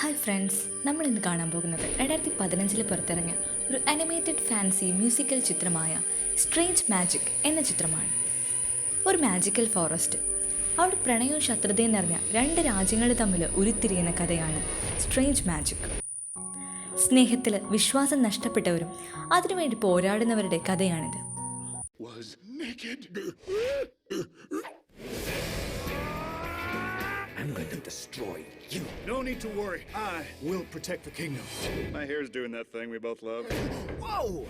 Hi friends നമ്മൾ ഇന്ന് കാണാൻ പോകുന്നത് രണ്ടായിരത്തി പതിനഞ്ചിൽ പുറത്തിറങ്ങിയ ഒരു അനിമേറ്റഡ് ഫാൻസി മ്യൂസിക്കൽ ചിത്രമായ സ്ട്രേഞ്ച് മാജിക് എന്ന ചിത്രമാണ്. ഒരു മാജിക്കൽ ഫോറസ്റ്റ് അവിടെ പ്രണയവും ശത്രുതയും നിറഞ്ഞ രണ്ട് രാജ്യങ്ങൾ തമ്മിൽ ഉരുത്തിരിയുന്ന കഥയാണ് സ്ട്രേഞ്ച് മാജിക് സ്നേഹത്തിൽ വിശ്വാസം നഷ്ടപ്പെട്ടവരും അതിനുവേണ്ടി പോരാടുന്നവരുടെ കഥയാണിത്. Need to worry. I will protect the kingdom. My hair's doing that thing we both love. Whoa!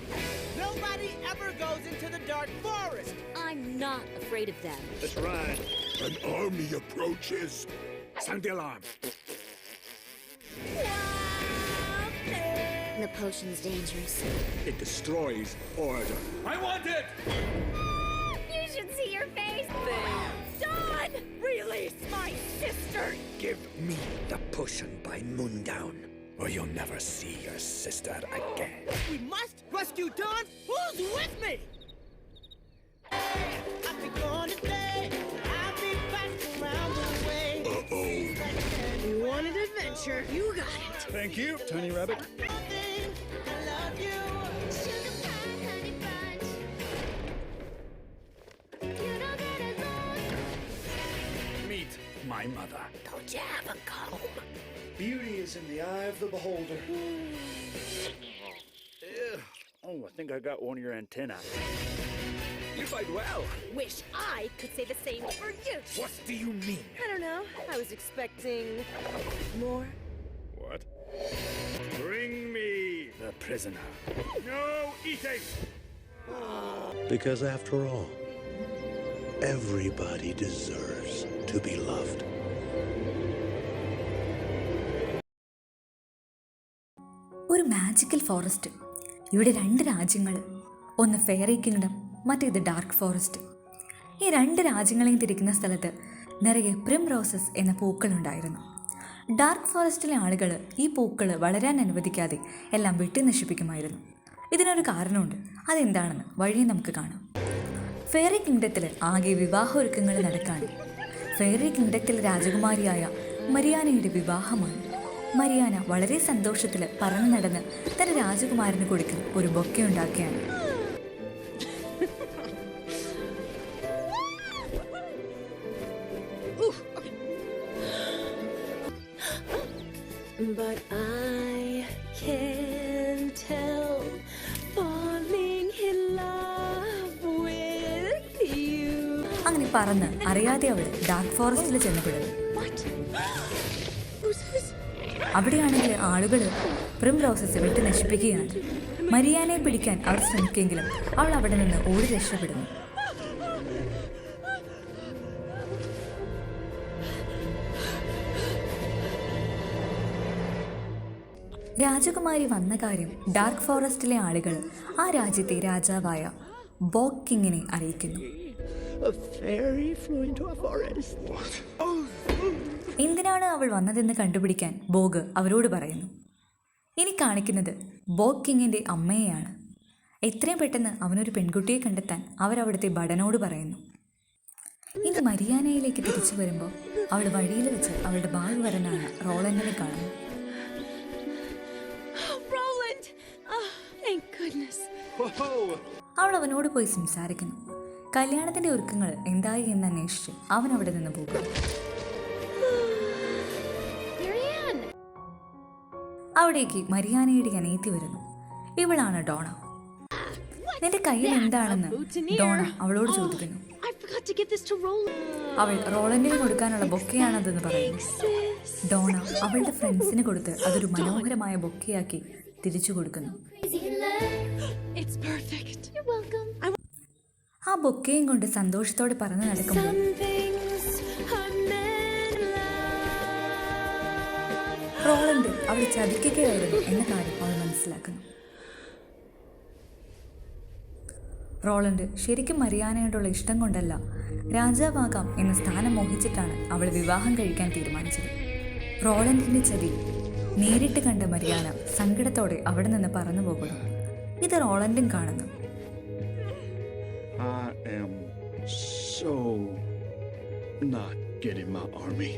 Nobody ever goes into the dark forest. I'm not afraid of them. That's right. An army approaches. Sound the alarm. The potion's dangerous. It destroys order. I want it! You should see your face. Dawn! Release my sister! Give me the potion by moondown, or you'll never see your sister again. We must rescue Dawn. Who's with me? I'll be gone today. I'll be back around the way. Uh-oh. You wanted adventure. You got it. Thank you, Tiny Rabbit. My mother. Don't you have a comb? Beauty is in the eye of the beholder. Ugh. Oh, I think I got one of your antennae. You fight well. Wish I could say the same for you. What do you mean? I don't know. I was expecting more. What? Bring me the prisoner. No eating! Because after all, everybody deserves to be loved. ഒരു magical forest ഇവിടെ രണ്ട് രാജ്യങ്ങൾ. ഒന്ന് fairy kingdom മറ്റേത് dark forest ഈ രണ്ട് രാജ്യങ്ങളെയും തിരിക്കുന്ന സ്ഥലത്ത് നിറയെ പ്രിം റോസസ് എന്ന പൂക്കളുണ്ടായിരുന്നു. ഡാർക്ക് ഫോറസ്റ്റിലെ ആളുകൾ ഈ പൂക്കൾ വളരാൻ അനുവദിക്കാതെ എല്ലാം വെട്ടി നശിപ്പിക്കുമായിരുന്നു. ഇതിനൊരു കാരണമുണ്ട്. അതെന്താണെന്ന് വഴി നമുക്ക് കാണാം. ഫെയറി കിങ്ഡത്തിൽ ആകെ വിവാഹ ഒരുക്കങ്ങൾ നടക്കാണ് ഫെയറി കിങ്ഡത്തിലെ രാജകുമാരിയായ മരിയാനയുടെ വിവാഹമാണ്. മരിയാന വളരെ സന്തോഷത്തിൽ പറന്നു നടന്ന് തന്റെ രാജകുമാരന് കൊടുക്കാൻ ഒരു ബൊക്കെ ഉണ്ടാക്കിയാണ്. But I പറന്ന് അറിയാതെ അവൾ ഡാർക്ക് ഫോറസ്റ്റിൽ ചെന്നപ്പെടുന്നു? അവിടെയാണെങ്കിൽ ആളുകൾ പ്രിം റോസസ് വിട്ട് നശിപ്പിക്കുകയാണ്. മരിയാനെ പിടിക്കാൻ അവർ ശ്രമിക്കുമെങ്കിലും അവൾ അവിടെ നിന്ന് ഓടി രക്ഷപ്പെടുന്നു. രാജകുമാരി വന്ന കാര്യം ഡാർക്ക് ഫോറസ്റ്റിലെ ആളുകൾ ആ രാജ്യത്തെ രാജാവായ ബോക്കിങ്ങിനെ അറിയിക്കുന്നു. A fairy flew into a forest. എന്തിനാണ് അവൾ വന്നതെന്ന് കണ്ടുപിടിക്കാൻ ബോഗ് അവരോട് പറയുന്നു ഇനി കാണിക്കുന്നത് ബോഗ് കിങ്ങിന്റെ അമ്മയെയാണ് എത്രയും പെട്ടെന്ന് അവനൊരു പെൺകുട്ടിയെ കണ്ടെത്താൻ അവരവിടുത്തെ ഭടനോട് പറയുന്നു ഇത് മരിയാനയിലേക്ക് തിരിച്ചു വരുമ്പോൾ അവൾ വഴിയിൽ വെച്ച് അവളുടെ ഭാഗവരനായ റോളൻഡിനെ കാണുന്നു! Oh. അവൾ അവനോട് പോയി സംസാരിക്കുന്നു കല്യാണത്തിന്റെ ഒരുക്കങ്ങൾ എന്തായി എന്ന് അന്വേഷിച്ച് അവൻ അവിടെ നിന്ന് പോകും. Marianne! അവിടേക്ക് മരിയാനയുടെ അനേത്തി വരുന്നു. ഇവളാണ് ഡോണ. നിന്റെ കയ്യിൽ എന്താണെന്ന് ഡോണ അവളോട് ചോദിക്കുന്നു. This to അവൾ റോളൻഡിന് കൊടുക്കാനുള്ള ബൊക്കെയാണതെന്ന് പറയുന്നു. ഡോണ അവളുടെ ഫ്രണ്ട്സിന് കൊടുത്ത് അതൊരു മനോഹരമായ ബൊക്കെയാക്കി തിരിച്ചു കൊടുക്കുന്നു. It's perfect. You're welcome. ആ ബൊക്കെയും കൊണ്ട് സന്തോഷത്തോടെ പറഞ്ഞു നടക്കുമ്പോൾ. റോളണ്ട് അവൾ ചതിക്കുകയായിരുന്നു എന്ന കാര്യം അവൾ മനസ്സിലാക്കുന്നു. റോളണ്ട് ശരിക്കും മരിയാനയോടുള്ള ഇഷ്ടം കൊണ്ടല്ല രാജാവാകാം എന്ന സ്ഥാനം മോഹിച്ചിട്ടാണ് അവൾ വിവാഹം കഴിക്കാൻ തീരുമാനിച്ചത്. റോളണ്ടിന്റെ ചതി നേരിട്ട് കണ്ട മരിയാന സങ്കടത്തോടെ അവിടെ നിന്ന് പറന്നു പോകുന്നു. ഇത് റോളണ്ടും കാണുന്നു. I am so not getting my army.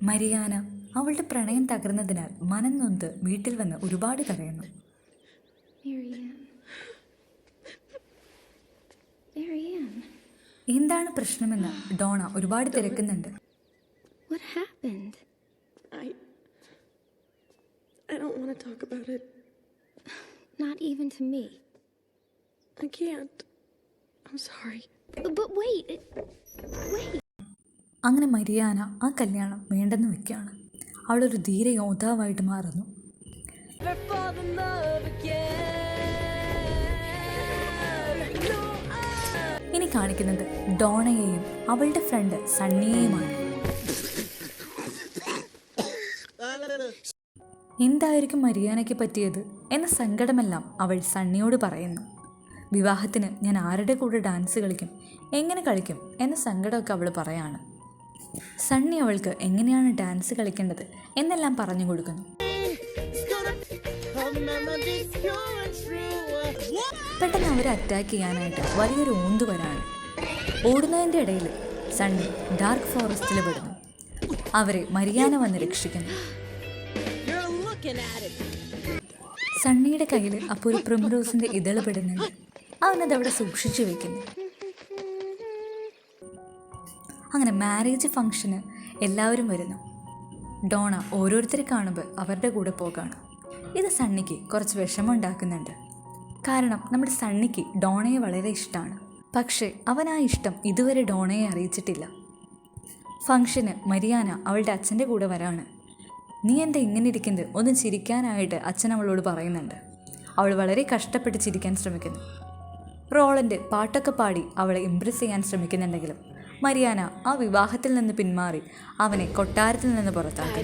Marianne അവളുടെ പ്രണയം തകർന്നതിനാൽ മനം നൊന്ത് വീട്ടിൽ വന്ന് ഒരുപാട് കരയുന്നു Marianne. Marianne, എന്താണ് പ്രശ്നമെന്ന് ഡോണ ഒരുപാട് തിരക്കുന്നുണ്ട് what happened? I. I don't want to talk about it. Not even to me. I can't. അങ്ങനെ മരിയാന ആ കല്യാണം വേണ്ടെന്ന് വെക്കുകയാണ്. അവളൊരു ധീര യോദ്ധാവായിട്ട് മാറുന്നു. ഇനി കാണിക്കുന്നത് ഡോണയെയും അവളുടെ ഫ്രണ്ട് സണ്ണിയെയുമാണ്. എന്തായിരിക്കും മരിയാനയ്ക്ക് പറ്റിയത് എന്ന സങ്കടമെല്ലാം അവൾ സണ്ണിയോട് പറയുന്നു. വിവാഹത്തിന് ഞാൻ ആരുടെ കൂടെ ഡാൻസ് കളിക്കും എങ്ങനെ കളിക്കും എന്ന സങ്കടമൊക്കെ അവൾ പറയാണ് സണ്ണി അവൾക്ക് എങ്ങനെയാണ് ഡാൻസ് കളിക്കേണ്ടത് എന്നെല്ലാം പറഞ്ഞു കൊടുക്കുന്നു. പെട്ടെന്ന് അവരെ അറ്റാക്ക് ചെയ്യാനായിട്ട് വലിയൊരു ഊന്ത് വരാണ് ഓടുന്നതിന്റെ ഇടയിൽ സണ്ണി ഡാർക്ക് ഫോറസ്റ്റിൽ പെടുന്നു അവരെ മരിയാന വന്ന് രക്ഷിക്കുന്നു. സണ്ണിയുടെ കയ്യിൽ അപ്പോൾ ഒരു പ്രിംറോസിന്റെ ഇതൾ പെടുന്നുണ്ട് അവനത് അവിടെ സൂക്ഷിച്ചു വെക്കുന്നു. അങ്ങനെ മാരേജ് ഫംഗ്ഷന് എല്ലാവരും വരുന്നു. ഡോണ ഓരോരുത്തരെ കാണുമ്പോൾ അവരുടെ കൂടെ പോകാണ്. ഇത് സണ്ണിക്ക് കുറച്ച് വിഷമമുണ്ടാക്കുന്നുണ്ട് കാരണം നമ്മുടെ സണ്ണിക്ക് ഡോണയെ വളരെ ഇഷ്ടമാണ് പക്ഷേ അവൻ ആ ഇഷ്ടം ഇതുവരെ ഡോണയെ അറിയിച്ചിട്ടില്ല. ഫംഗ്ഷന് മരിയാന അവളുടെ അച്ഛന്റെ കൂടെ വരാണ്. നീ എന്താ ഇങ്ങനെ ഇരിക്കുന്നത്? ഒന്ന് ചിരിക്കാനായിട്ട് അച്ഛൻ അവളോട് പറയുന്നുണ്ട്. അവൾ വളരെ കഷ്ടപ്പെട്ട് ചിരിക്കാൻ ശ്രമിക്കുന്നു. റോളന്റെ പാട്ടൊക്കെ പാടി അവളെ ഇംപ്രസ് ചെയ്യാൻ ശ്രമിക്കുന്നുണ്ടെങ്കിലും മരിയാന ആ വിവാഹത്തിൽ നിന്ന് പിന്മാറി അവനെ കൊട്ടാരത്തിൽ നിന്ന് പുറത്താക്കി.